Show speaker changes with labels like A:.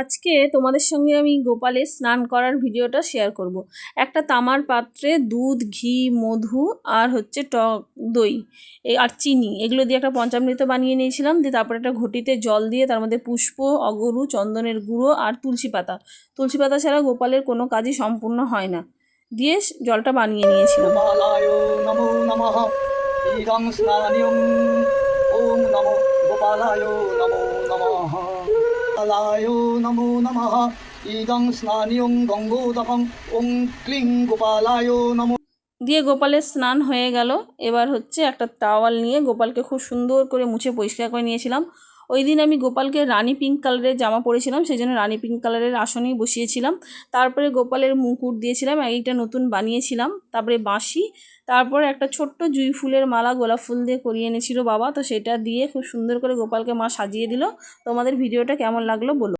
A: আজকে তোমাদের সঙ্গে আমি গোপালের স্নান করার ভিডিওটা শেয়ার করব। একটা তামার পাত্রে দুধ, ঘি, মধু আর হচ্ছে টক, দই আর চিনি, এগুলো দিয়ে একটা পঞ্চামৃত বানিয়ে নিয়েছিলাম, দিয়ে তারপরে একটা ঘটিতে জল দিয়ে তার মধ্যে পুষ্প, অগরু, চন্দনের গুঁড়ো আর তুলসী পাতা। তুলসী পাতা ছাড়া গোপালের কোনো কাজই সম্পূর্ণ হয় না। দিয়ে জলটা বানিয়ে নিয়েছিলাম।
B: নমো নমঃ। গোপালায় নমো নমঃ ইদং স্নানিয়ং গঙ্গোদকং ওং ক্লিং গোপালায় নমো
A: দিয়ে গোপালের স্নান হয়ে গেল। এবার হচ্ছে একটা তাওয়াল নিয়ে গোপালকে খুব সুন্দর করে মুছে পরিষ্কার করে নিয়েছিলাম। ওই দিন আমি গোপালকে রানী পিঙ্ক কালারের জামা পরেছিলাম, সেই জন্য রানী পিঙ্ক কালারের আসনেই বসিয়েছিলাম। তারপরে গোপালের মুকুট দিয়েছিলাম, একটা নতুন বানিয়েছিলাম, তারপরে বাঁশি, তারপরে একটা ছোট্ট জুঁই ফুলের মালা গোলাপ ফুল দিয়ে করিয়ে এনেছিল বাবা, তো সেটা দিয়ে খুব সুন্দর করে গোপালকে মা সাজিয়ে দিল। তোমাদের ভিডিওটা কেমন লাগল বলো।